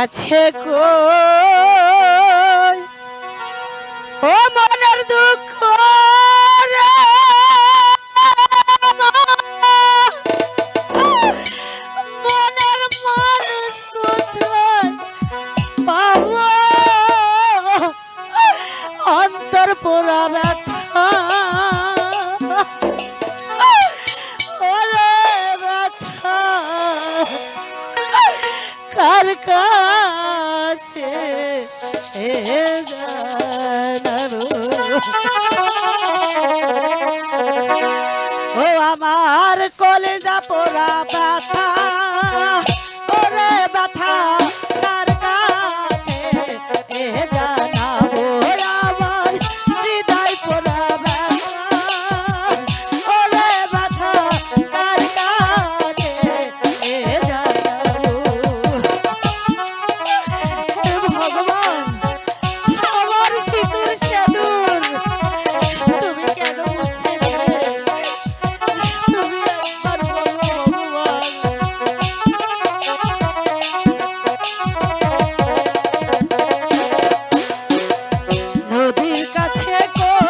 나 최고 জানারো ও আমার কলেজা পোড়া ব্যথা ওরে ব্যথা দেখো